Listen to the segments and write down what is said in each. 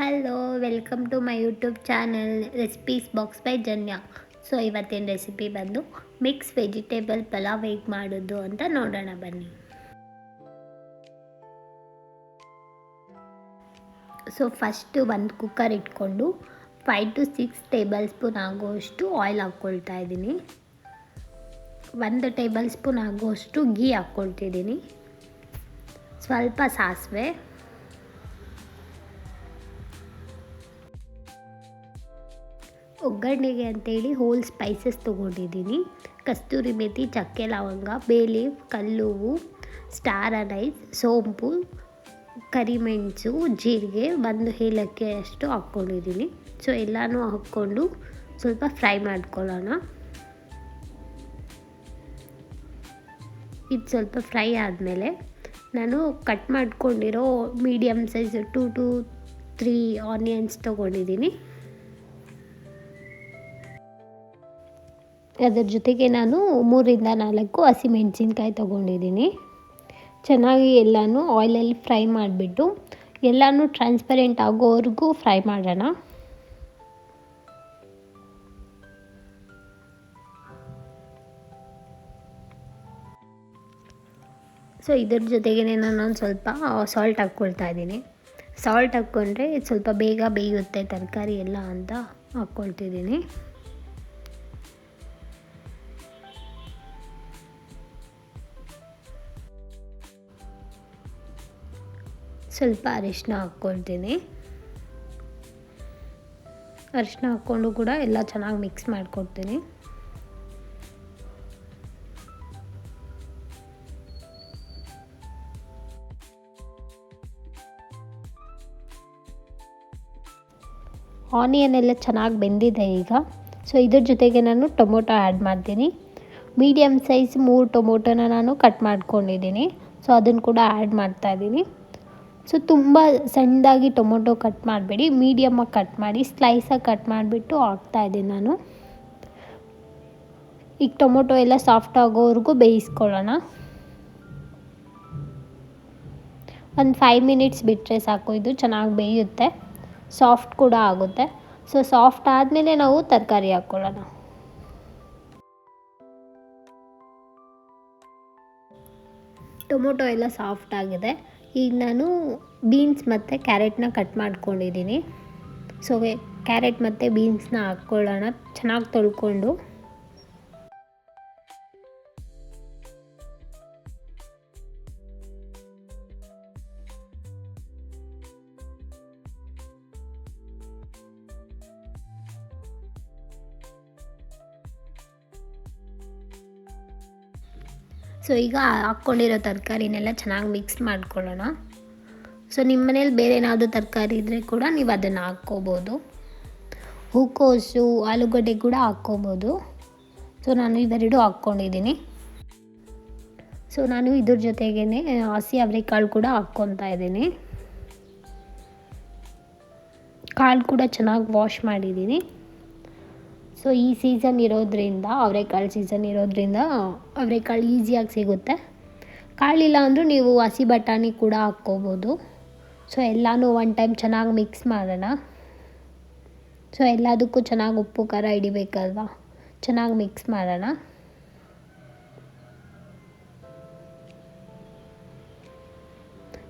Hello welcome to my YouTube channel recipes box by Janya so ಇವತ್ತಿನ recipe ಬಂದು mix vegetable pulao ಹೇಗೆ ಮಾಡೋದು ಅಂತ ನೋಡೋಣ ಬನ್ನಿ. ಸೊ ಫಸ್ಟು ಒಂದು ಕುಕ್ಕರ್ ಇಟ್ಕೊಂಡು five to six tablespoon ಆಗುವಷ್ಟು ಆಯಿಲ್ ಹಾಕ್ಕೊಳ್ತಾ ಇದ್ದೀನಿ. ಒಂದು ಟೇಬಲ್ ಸ್ಪೂನ್ ಆಗುವಷ್ಟು ಗೀ ಹಾಕ್ಕೊಳ್ತಿದ್ದೀನಿ. ಸ್ವಲ್ಪ ಸಾಸಿವೆ ಒಗ್ಗರಣೆಗೆ ಅಂತೇಳಿ ಹೋಲ್ ಸ್ಪೈಸಸ್ ತೊಗೊಂಡಿದ್ದೀನಿ. ಕಸ್ತೂರಿ ಮೆಥಿ ಚಕ್ಕೆ ಲವಂಗ ಬೇಲಿ ಕಲ್ಲುವು ಸ್ಟಾರ್ ಅನೈಸ್ ಸೋಂಪು, ಕರಿಮೆಣಸು, ಜೀರಿಗೆ ಒಂದು ಏಲಕ್ಕಿ ಅಷ್ಟು ಹಾಕ್ಕೊಂಡಿದ್ದೀನಿ. ಸೊ ಎಲ್ಲನೂ ಹಾಕ್ಕೊಂಡು ಸ್ವಲ್ಪ ಫ್ರೈ ಮಾಡ್ಕೊಳ್ಳೋಣ. ಇದು ಸ್ವಲ್ಪ ಫ್ರೈ ಆದಮೇಲೆ ನಾನು ಕಟ್ ಮಾಡ್ಕೊಂಡಿರೋ medium size two to three onions ತೊಗೊಂಡಿದ್ದೀನಿ. ಅದರ ಜೊತೆಗೆ ನಾನು ಮೂರಿಂದ ನಾಲ್ಕು ಹಸಿಮೆಣಸಿನ್ಕಾಯಿ ತೊಗೊಂಡಿದ್ದೀನಿ. ಚೆನ್ನಾಗಿ ಎಲ್ಲನೂ ಆಯಿಲಲ್ಲಿ ಫ್ರೈ ಮಾಡಿಬಿಟ್ಟು, ಎಲ್ಲನೂ ಟ್ರಾನ್ಸ್ಪರೆಂಟ್ ಆಗೋವರೆಗೂ ಫ್ರೈ ಮಾಡೋಣ. ಸೊ ಇದ್ರ ಜೊತೆಗೆ ನಾನು ಸ್ವಲ್ಪ ಸಾಲ್ಟ್ ಹಾಕ್ಕೊಳ್ತಾ ಇದ್ದೀನಿ. ಸಾಲ್ಟ್ ಹಾಕ್ಕೊಂಡ್ರೆ ಸ್ವಲ್ಪ ಬೇಗ ಬೇಯುತ್ತೆ ತರಕಾರಿ ಎಲ್ಲ ಅಂತ ಹಾಕ್ಕೊಳ್ತಿದ್ದೀನಿ. ಸ್ವಲ್ಪ ಅರಿಶಿನ ಹಾಕ್ಕೊಳ್ತೀನಿ. ಅರಿಶಿನ ಹಾಕ್ಕೊಂಡು ಕೂಡ ಎಲ್ಲ ಚೆನ್ನಾಗಿ ಮಿಕ್ಸ್ ಮಾಡಿಕೊಡ್ತೀನಿ. ಆನಿಯನ್ ಎಲ್ಲ ಚೆನ್ನಾಗಿ ಬೆಂದಿದೆ ಈಗ. ಸೊ ಇದ್ರ ಜೊತೆಗೆ ನಾನು ಟೊಮೊಟೊ ಆ್ಯಡ್ ಮಾಡ್ತೀನಿ. ಮೀಡಿಯಮ್ ಸೈಜ್ ಮೂರು ಟೊಮೊಟೊನ ನಾನು ಕಟ್ ಮಾಡ್ಕೊಂಡಿದ್ದೀನಿ. ಸೊ ಅದನ್ನು ಕೂಡ ಆ್ಯಡ್ ಮಾಡ್ತಾಯಿದ್ದೀನಿ ಸೊ ತುಂಬ ಸಣ್ಣದಾಗಿ ಟೊಮೊಟೊ ಕಟ್ ಮಾಡಬೇಡಿ ಮೀಡಿಯಮಾಗಿ ಕಟ್ ಮಾಡಿ ಸ್ಲೈಸಾಗಿ ಕಟ್ ಮಾಡಿಬಿಟ್ಟು ಹಾಕ್ತಾಯಿದ್ದೀನಿ ನಾನು. ಈಗ ಟೊಮೊಟೊ ಎಲ್ಲ ಸಾಫ್ಟ್ ಆಗೋವರೆಗೂ ಬೇಯಿಸ್ಕೊಳ್ಳೋಣ. ಒಂದು ಫೈವ್ ಮಿನಿಟ್ಸ್ ಬಿಟ್ಟರೆ ಸಾಕು, ಇದು ಚೆನ್ನಾಗಿ ಬೇಯುತ್ತೆ, ಸಾಫ್ಟ್ ಕೂಡ ಆಗುತ್ತೆ. ಸೊ ಸಾಫ್ಟ್ ಆದಮೇಲೆ ನಾವು ತರಕಾರಿ ಹಾಕ್ಕೊಳ್ಳೋಣ. ಟೊಮೊಟೊ ಎಲ್ಲ ಸಾಫ್ಟ್ ಆಗಿದೆ. ಈಗ ನಾನು ಬೀನ್ಸ್ ಮತ್ತು ಕ್ಯಾರೆಟ್ನ ಕಟ್ ಮಾಡ್ಕೊಂಡಿದ್ದೀನಿ. ಸೊ ಕ್ಯಾರೆಟ್ ಮತ್ತು ಬೀನ್ಸ್ನ ಹಾಕ್ಕೊಳ್ಳೋಣ ಚೆನ್ನಾಗಿ ತೊಳ್ಕೊಂಡು. ಸೊ ಈಗ ಹಾಕ್ಕೊಂಡಿರೋ ತರಕಾರಿನೆಲ್ಲ ಚೆನ್ನಾಗಿ ಮಿಕ್ಸ್ ಮಾಡ್ಕೊಳ್ಳೋಣ. ಸೊ ನಿಮ್ಮ ಮನೇಲಿ ಬೇರೆ ಏನಾದರೂ ತರಕಾರಿ ಇದ್ದರೆ ಕೂಡ ನೀವು ಅದನ್ನು ಹಾಕ್ಕೋಬೋದು. ಹೂಕೋಸು, ಆಲೂಗಡ್ಡೆ ಕೂಡ ಹಾಕ್ಕೋಬೋದು. ಸೊ ನಾನು ಇವೆರಡೂ ಹಾಕ್ಕೊಂಡಿದ್ದೀನಿ. ಸೊ ನಾನು ಇದ್ರ ಜೊತೆಗೇ ಹಸಿ ಅವರೆಕಾಳು ಕೂಡ ಹಾಕ್ಕೊತಾ ಇದ್ದೀನಿ. ಕಾಳು ಕೂಡ ಚೆನ್ನಾಗಿ ವಾಶ್ ಮಾಡಿದ್ದೀನಿ. ಸೊ ಈ ಸೀಸನ್ ಇರೋದ್ರಿಂದ, ಅವರೆಕಾಳು ಸೀಸನ್ ಇರೋದ್ರಿಂದ, ಅವರೆಕಾಳು ಈಸಿಯಾಗಿ ಸಿಗುತ್ತೆ. ಕಾಳಿಲ್ಲ ಅಂದರೂ ನೀವು ಹಸಿ ಬಟಾಣಿ ಕೂಡ ಹಾಕ್ಕೋಬೋದು. ಸೊ ಎಲ್ಲನೂ ಒನ್ ಟೈಮ್ ಚೆನ್ನಾಗಿ ಮಿಕ್ಸ್ ಮಾಡೋಣ. ಸೊ ಎಲ್ಲದಕ್ಕೂ ಚೆನ್ನಾಗಿ ಉಪ್ಪು, ಖಾರ ಹಿಡಿಬೇಕಲ್ವಾ? ಚೆನ್ನಾಗಿ ಮಿಕ್ಸ್ ಮಾಡೋಣ.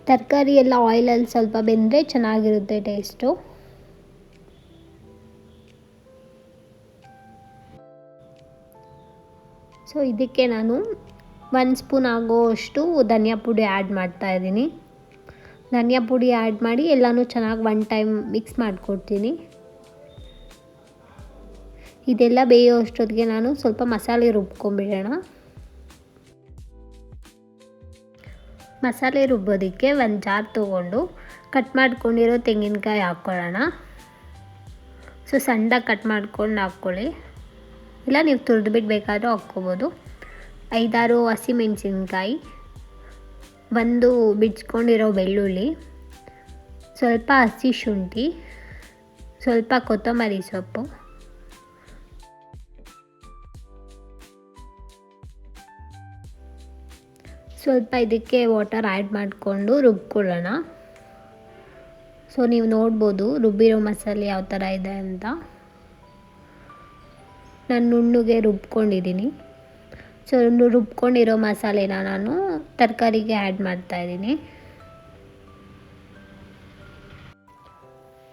ತರಕಾರಿ ಎಲ್ಲ ಆಯಿಲಲ್ಲಿ ಸ್ವಲ್ಪ ಬೆಂದರೆ ಚೆನ್ನಾಗಿರುತ್ತೆ ಟೇಸ್ಟು ಸೊ ಇದಕ್ಕೆ ನಾನು ಒಂದು ಸ್ಪೂನ್ ಆಗೋಷ್ಟು ಧನಿಯಾ ಪುಡಿ ಆ್ಯಡ್ ಮಾಡ್ತಾ ಇದ್ದೀನಿ. ಧನಿಯಾ ಪುಡಿ ಆ್ಯಡ್ ಮಾಡಿ ಎಲ್ಲನೂ ಚೆನ್ನಾಗಿ ಒನ್ ಟೈಮ್ ಮಿಕ್ಸ್ ಮಾಡಿಕೊಡ್ತೀನಿ. ಇದೆಲ್ಲ ಬೇಯೋ ಅಷ್ಟೊತ್ತಿಗೆ ನಾನು ಸ್ವಲ್ಪ ಮಸಾಲೆ ರುಬ್ಕೊಂಬಿಡೋಣ. ಮಸಾಲೆ ರುಬ್ಬೋದಕ್ಕೆ ಒಂದು ಜಾರ್ ತೊಗೊಂಡು ಕಟ್ ಮಾಡ್ಕೊಂಡಿರೋ ತೆಂಗಿನಕಾಯಿ ಹಾಕ್ಕೊಳ್ಳೋಣ. ಸೊ ಸಣ್ಣದಾಗಿ ಕಟ್ ಮಾಡ್ಕೊಂಡು ಹಾಕ್ಕೊಳ್ಳಿ. ಇಲ್ಲ, ನೀವು ತುರಿದು ಬಿಟ್ಟು ಬೇಕಾದರೂ ಹಾಕ್ಕೋಬೋದು. ಐದಾರು ಹಸಿಮೆಣಸಿನ್ಕಾಯಿ ಒಂದು ಬಿಡ್ಸ್ಕೊಂಡಿರೋ ಬೆಳ್ಳುಳ್ಳಿ, ಸ್ವಲ್ಪ ಹಸಿ ಶುಂಠಿ, ಸ್ವಲ್ಪ ಕೊತ್ತಂಬರಿ ಸೊಪ್ಪು. ಸ್ವಲ್ಪ ಇದಕ್ಕೆ ವಾಟರ್ ಆ್ಯಡ್ ಮಾಡಿಕೊಂಡು ರುಬ್ಕೊಳ್ಳೋಣ. ಸೊ, ನೀವು ನೋಡ್ಬೋದು ರುಬ್ಬಿರೋ ಮಸಾಲೆ ಯಾವ ಥರ ಇದೆ ಅಂತ. ನಾನು ನುಣ್ಣಗೆ ರುಬ್ಕೊಂಡಿದ್ದೀನಿ ಸೊ ರುಬ್ಕೊಂಡಿರೋ ಮಸಾಲೆನ ನಾನು ತರಕಾರಿಗೆ ಆ್ಯಡ್ ಮಾಡ್ತಾಯಿದ್ದೀನಿ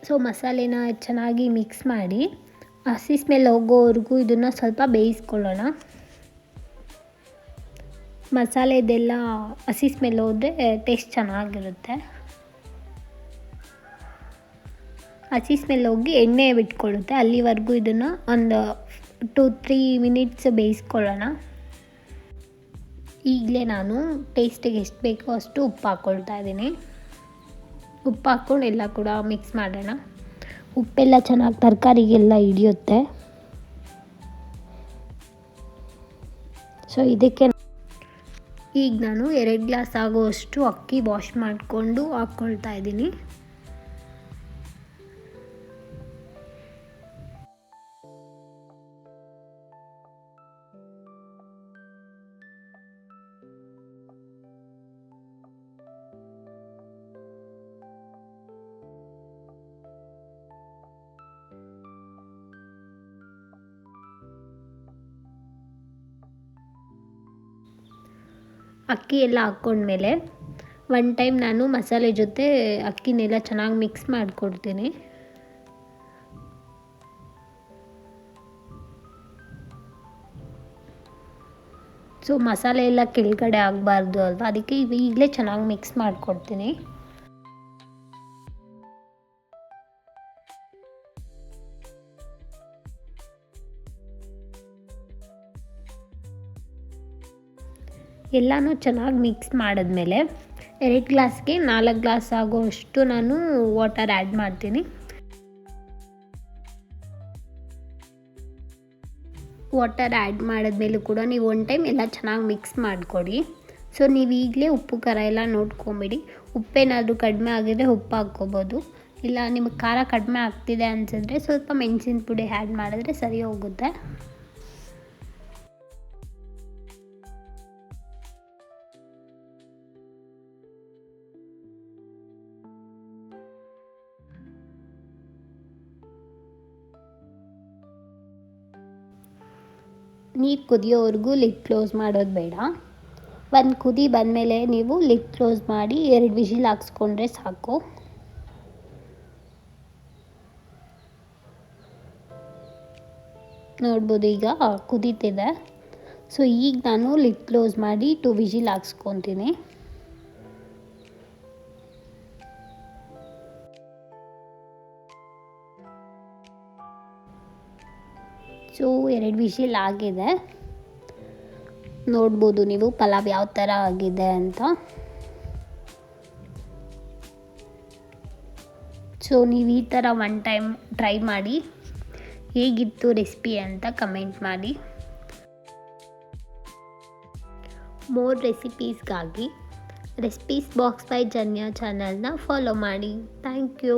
ಸೊ ಮಸಾಲೆನ ಚೆನ್ನಾಗಿ ಮಿಕ್ಸ್ ಮಾಡಿ, ಹಸಿ ಸ್ಮೆಲ್ ಹೋಗೋವರೆಗೂ ಇದನ್ನು ಸ್ವಲ್ಪ ಬೇಯಿಸ್ಕೊಳ್ಳೋಣ. ಮಸಾಲೆದೆಲ್ಲ ಹಸಿ ಸ್ಮೆಲ್ ಹೋದರೆ ಟೇಸ್ಟ್ ಚೆನ್ನಾಗಿರುತ್ತೆ. ಹಸಿ ಸ್ಮೆಲ್ ಹೋಗಿ ಎಣ್ಣೆ ಬಿಟ್ಕೊಳ್ಳುತ್ತೆ ಅಲ್ಲಿವರೆಗೂ ಇದನ್ನು ಒಂದು ಟು ತ್ರೀ ಮಿನಿಟ್ಸ್ ಬೇಯಿಸ್ಕೊಳ್ಳೋಣ. ಈಗಲೇ ನಾನು ಟೇಸ್ಟಿಗೆ ಎಷ್ಟು ಬೇಕೋ ಅಷ್ಟು ಉಪ್ಪು ಹಾಕ್ಕೊಳ್ತಾ ಇದ್ದೀನಿ. ಉಪ್ಪು ಹಾಕ್ಕೊಂಡು ಎಲ್ಲ ಕೂಡ ಮಿಕ್ಸ್ ಮಾಡೋಣ. ಉಪ್ಪೆಲ್ಲ ಚೆನ್ನಾಗಿ ತರಕಾರಿಗೆಲ್ಲ ಹಿಡಿಯುತ್ತೆ. ಸೊ ಇದಕ್ಕೆ ಈಗ ನಾನು ಎರಡು ಗ್ಲಾಸ್ ಆಗುವಷ್ಟು ಅಕ್ಕಿ ವಾಶ್ ಮಾಡಿಕೊಂಡು ಹಾಕ್ಕೊಳ್ತಾ ಇದ್ದೀನಿ. ಅಕ್ಕಿ ಎಲ್ಲ ಹಾಕ್ಕೊಂಡ್ಮೇಲೆ ಒನ್ ಟೈಮ್ ನಾನು ಮಸಾಲೆ ಜೊತೆ ಅಕ್ಕಿನೆಲ್ಲ ಚೆನ್ನಾಗಿ ಮಿಕ್ಸ್ ಮಾಡಿಕೊಡ್ತೀನಿ. ಸೊ ಮಸಾಲೆ ಎಲ್ಲ ಕೆಳಗಡೆ ಆಗಬಾರ್ದು ಅಲ್ವಾ? ಅದಕ್ಕೆ ಈಗಲೇ ಚೆನ್ನಾಗಿ ಮಿಕ್ಸ್ ಮಾಡಿಕೊಡ್ತೀನಿ. ಎಲ್ಲನೂ ಚೆನ್ನಾಗಿ ಮಿಕ್ಸ್ ಮಾಡಿದ್ಮೇಲೆ ಎರಡು ಗ್ಲಾಸ್ಗೆ ನಾಲ್ಕು ಗ್ಲಾಸ್ ಆಗೋಷ್ಟು ನಾನು ವಾಟರ್ ಆ್ಯಡ್ ಮಾಡ್ತೀನಿ. ವಾಟರ್ ಆ್ಯಡ್ ಮಾಡಿದ್ಮೇಲೂ ಕೂಡ ನೀವು ಒನ್ ಟೈಮ್ ಎಲ್ಲ ಚೆನ್ನಾಗಿ ಮಿಕ್ಸ್ ಮಾಡಿಕೊಡಿ. ಸೊ ನೀವು ಈಗಲೇ ಉಪ್ಪು, ಖಾರ ಎಲ್ಲ ನೋಡ್ಕೊಂಬಿಡಿ. ಉಪ್ಪೇನಾದರೂ ಕಡಿಮೆ ಆಗಿದ್ರೆ ಉಪ್ಪು ಹಾಕ್ಕೋಬೋದು. ಇಲ್ಲ, ನಿಮಗೆ ಖಾರ ಕಡಿಮೆ ಆಗ್ತಿದೆ ಅನಿಸಿದ್ರೆ ಸ್ವಲ್ಪ ಮೆಣಸಿನ ಪುಡಿ ಆ್ಯಡ್ ಮಾಡಿದ್ರೆ ಸರಿ ಹೋಗುತ್ತೆ. ನೀರು ಕುದಿಯೋವರೆಗೂ ಲಿಡ್ ಕ್ಲೋಸ್ ಮಾಡೋದು ಬೇಡ. ಒಂದು ಕುದಿ ಬಂದಮೇಲೆ ನೀವು ಲಿಡ್ ಕ್ಲೋಸ್ ಮಾಡಿ ಎರಡು ವಿಷಿಲ್ ಹಾಕ್ಸ್ಕೊಂಡ್ರೆ ಸಾಕು. ನೋಡ್ಬೋದು ಈಗ ಕುದೀತಿದೆ. ಸೊ ಈಗ ನಾನು ಲಿಡ್ ಕ್ಲೋಸ್ ಮಾಡಿ ಟು ವಿಷಿಲ್ ಹಾಕ್ಸ್ಕೊತೀನಿ. ಸೊ ಎರಡು ವಿಷಿಲ್ ಆಗಿದೆ. ನೋಡ್ಬೋದು ನೀವು ಪಲಾವ್ ಯಾವ ಥರ ಆಗಿದೆ ಅಂತ. ಸೊ ನೀವು ಈ ಥರ ಒನ್ ಟೈಮ್ ಟ್ರೈ ಮಾಡಿ ಹೇಗಿತ್ತು ರೆಸಿಪಿ ಅಂತ ಕಮೆಂಟ್ ಮಾಡಿ. ಮೋರ್ ರೆಸಿಪೀಸ್ಗಾಗಿ ರೆಸಿಪೀಸ್ ಬಾಕ್ಸ್ ಬೈ ಜನ್ಯ ಚಾನಲ್ನ ಫಾಲೋ ಮಾಡಿ. Thank you